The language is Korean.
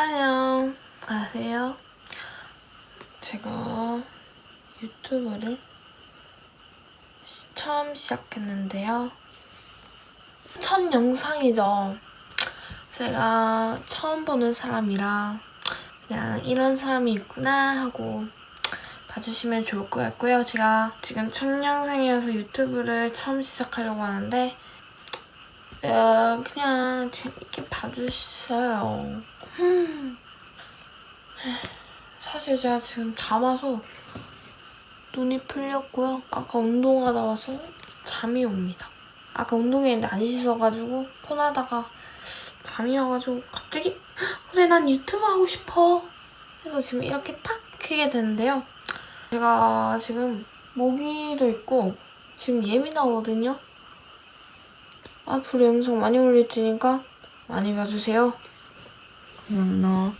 안녕. 안녕하세요. 제가 유튜브를 시- 처음 시작했는데요. 첫 영상이죠. 제가 처음 보는 사람이라 그냥 이런 사람이 있구나 하고 봐주시면 좋을 것 같고요. 제가 지금 첫 영상이어서 유튜브를 처음 시작하려고 하는데 어, 그냥 재밌게 봐주세요. 음. 사실 제가 지금 잠와서 눈이 풀렸고요. 아까 운동하다 와서 잠이 옵니다. 아까 운동했는데 안 씻어가지고 폰 하다가 잠이 와가지고 갑자기 "헉, 그래 난 유튜브 하고 싶어. 그래서 지금 이렇게 딱 켜게 됐는데요. 제가 지금 모기도 있고 지금 예민하거든요. 앞으로 영상 많이 올릴 테니까 많이 봐주세요. 안녕.